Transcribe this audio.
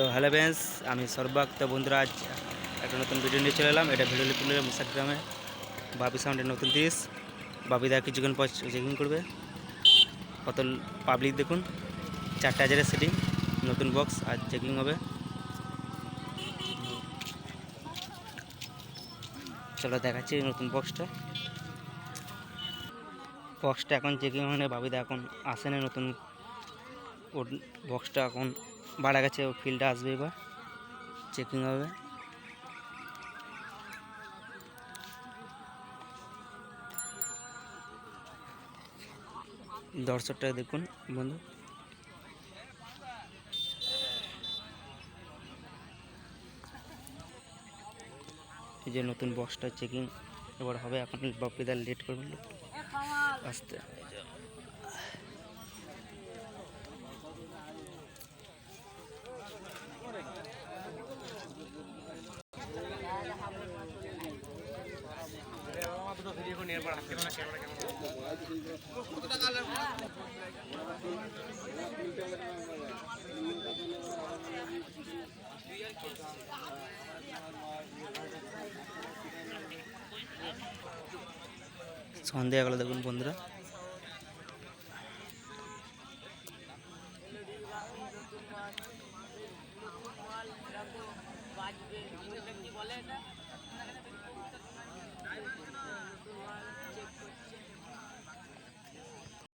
তো hello bench আমি সর্বাক তো বন্ধুরা, আজ একটা নতুন ভিডিও নিয়ে চলে এলাম। এটা ভিডিও তুলে মুসাক গ্রামে বাপি সাউন্ডের নতুন তিরিশ বাপিদা কিছুক্ষণ পর চেকিং করবে। কত পাবলিক দেখুন। চারটে হাজারের সেটিং নতুন বক্স আজ চেকিং হবে। চলো দেখাচ্ছি নতুন বক্সটা বক্সটা এখন চেকিং মানে বাবিদা এখন আসে না নতুন ওর বক্সটা এখন বাড়া গেছে ও ফিল্ডে আসবে এবার। চেকিং হবে। দর্শকটা দেখুন, বন্ধু। এই যে নতুন বক্সটা চেকিং এবার হবে, এখন বাপিদার লেট করবেন আসতে। সন্ধ্যে গেল দেখুন বন্ধুরা।